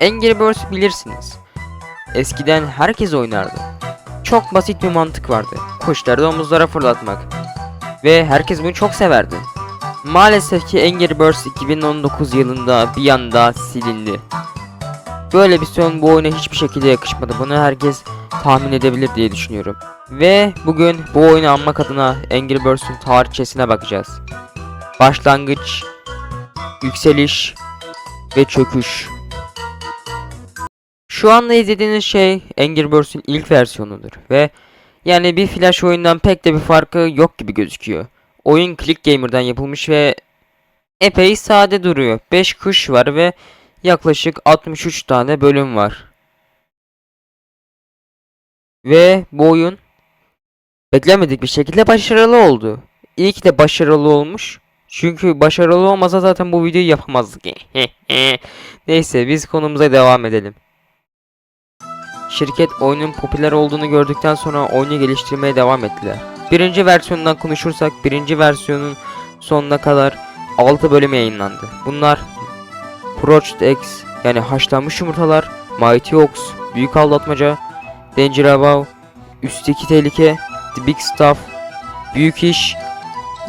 Angry Birds bilirsiniz. Eskiden herkes oynardı. Çok basit bir mantık vardı. Kuşları omuzlara fırlatmak. Ve herkes bunu çok severdi. Maalesef ki Angry Birds 2019 yılında bir anda silindi. Böyle bir son bu oyuna hiçbir şekilde yakışmadı. Bunu herkes tahmin edebilir diye düşünüyorum. Ve bugün bu oyunu anmak adına Angry Birds'ün tarihçesine bakacağız. Başlangıç, yükseliş ve çöküş. Şu anda izlediğiniz şey Angry Birds'ün ilk versiyonudur ve yani bir flash oyundan pek de bir farkı yok gibi gözüküyor. Oyun Click Gamer'dan yapılmış ve epey sade duruyor. 5 kuş var ve yaklaşık 63 tane bölüm var. Ve bu oyun beklemedik bir şekilde başarılı oldu. İyi ki de başarılı olmuş. Çünkü başarılı olmasa zaten bu videoyu yapamazdık. Neyse biz konumuza devam edelim. Şirket oyunun popüler olduğunu gördükten sonra oyunu geliştirmeye devam ettiler. Birinci versiyonundan konuşursak birinci versiyonun sonuna kadar 6 bölüm yayınlandı. Bunlar Project X yani haşlanmış yumurtalar, Mighty Ox, Büyük Aldatmaca, Danger Above, Üstteki Tehlike, The Big Stuff, Büyük İş,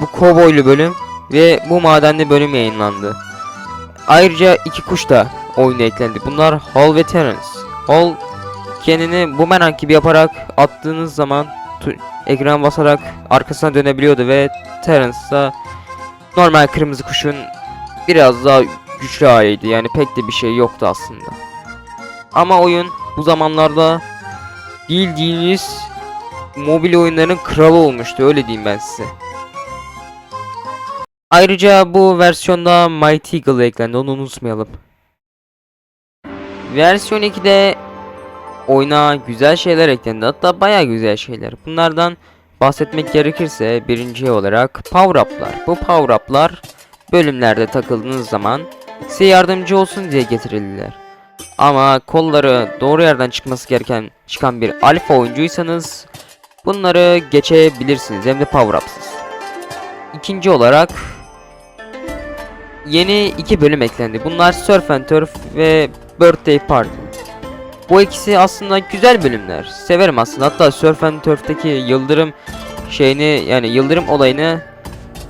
bu kovboylu bölüm ve bu madenli bölüm yayınlandı. Ayrıca iki kuş da oyuna eklendi. Bunlar Hall ve Terence. Hall kendini bumerang gibi yaparak attığınız zaman ekran basarak arkasına dönebiliyordu ve Terence da normal kırmızı kuşun biraz daha güçlü haliydi. Yani pek de bir şey yoktu aslında. Ama oyun bu zamanlarda bildiğiniz mobil oyunların kralı olmuştu öyle diyeyim ben size. Ayrıca bu versiyonda Mighty Eagle eklendi onu unutmayalım. Versiyon 2'de oyuna güzel şeyler eklendi hatta baya güzel şeyler. Bunlardan bahsetmek gerekirse birinci olarak power up'lar. Bu power up'lar bölümlerde takıldığınız zaman size yardımcı olsun diye getirildiler. Ama kolları doğru yerden çıkması gereken çıkan bir alfa oyuncuysanız bunları geçebilirsiniz hem de power up'sız. İkinci olarak yeni iki bölüm eklendi. Bunlar Surf and Turf ve Birthday Party. Bu ikisi aslında güzel bölümler. Severim aslında. Hatta Surf and Turf'taki yıldırım şeyini yani yıldırım olayını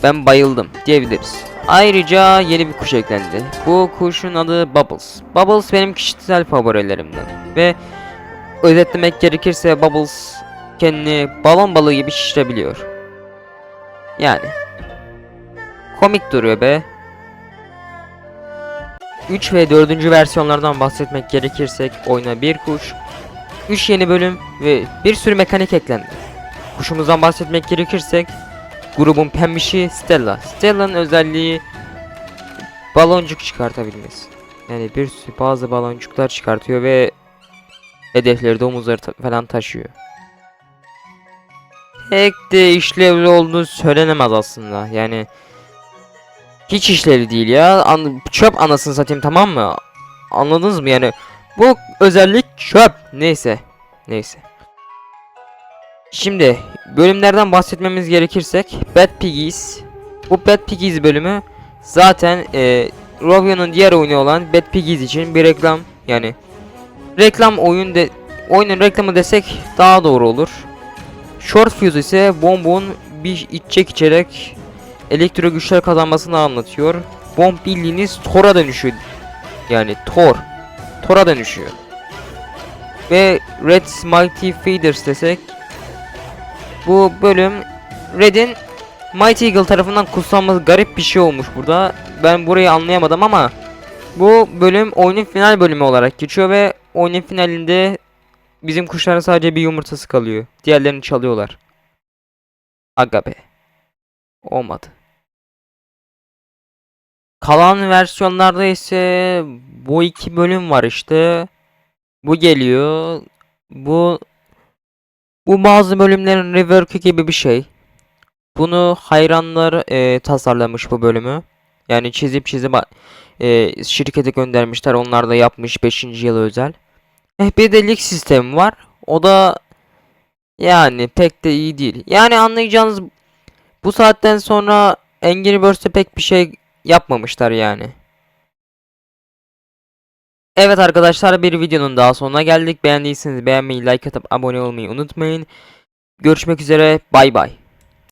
ben bayıldım diyebiliriz. Ayrıca yeni bir kuş eklendi. Bu kuşun adı Bubbles. Bubbles benim kişisel favorilerimden. Ve özetlemek gerekirse Bubbles kendini balon balığı gibi şişirebiliyor. Yani. Komik duruyor be. 3 ve 4. versiyonlardan bahsetmek gerekirsek oyuna bir kuş, 3 yeni bölüm ve bir sürü mekanik eklendi. Kuşumuzdan bahsetmek gerekirsek grubun pembişi Stella. Stella'nın özelliği baloncuk çıkartabilmesi. Yani bir sürü bazı baloncuklar çıkartıyor ve hedefleri de omuzları ta- falan taşıyor. Pek de işlevli olduğu söylenemez aslında. Yani hiç işlevli değil ya. An çöp anasını satayım tamam mı? Anladınız mı yani? Bu özellik çöp. Neyse. Neyse. Şimdi bölümlerden bahsetmemiz gerekirsek Bad Piggies bu Bad Piggies bölümü zaten e, Rovio'nun diğer oyunu olan Bad Piggies için bir reklam yani reklam oyun de oyunun reklamı desek daha doğru olur. Short Fuse ise Bomb'un bir içecek içerek elektro güçler kazanmasını anlatıyor. Bomb bildiğiniz Thor'a dönüşüyor. Yani Thor. Thor'a dönüşüyor. Ve Red Mighty Feeders desek bu bölüm Red'in Mighty Eagle tarafından kutsanması garip bir şey olmuş burada. Ben burayı anlayamadım ama bu bölüm oyunun final bölümü olarak geçiyor ve oyunun finalinde bizim kuşların sadece bir yumurtası kalıyor. Diğerlerini çalıyorlar. Aga be. Olmadı. Kalan versiyonlarda ise bu iki bölüm var işte. Bu geliyor. Bu bu bazı bölümlerin rework'ü gibi bir şey. Bunu hayranlar e, tasarlamış bu bölümü. Yani çizip çizip e, şirkete göndermişler. Onlar da yapmış 5. yılı özel. Eh bir de lig sistemi var. O da yani pek de iyi değil. Yani anlayacağınız bu saatten sonra Angry Birds'te pek bir şey yapmamışlar yani. Evet arkadaşlar bir videonun daha sonuna geldik. Beğendiyseniz beğenmeyi, like atıp abone olmayı unutmayın. Görüşmek üzere. Bay bay.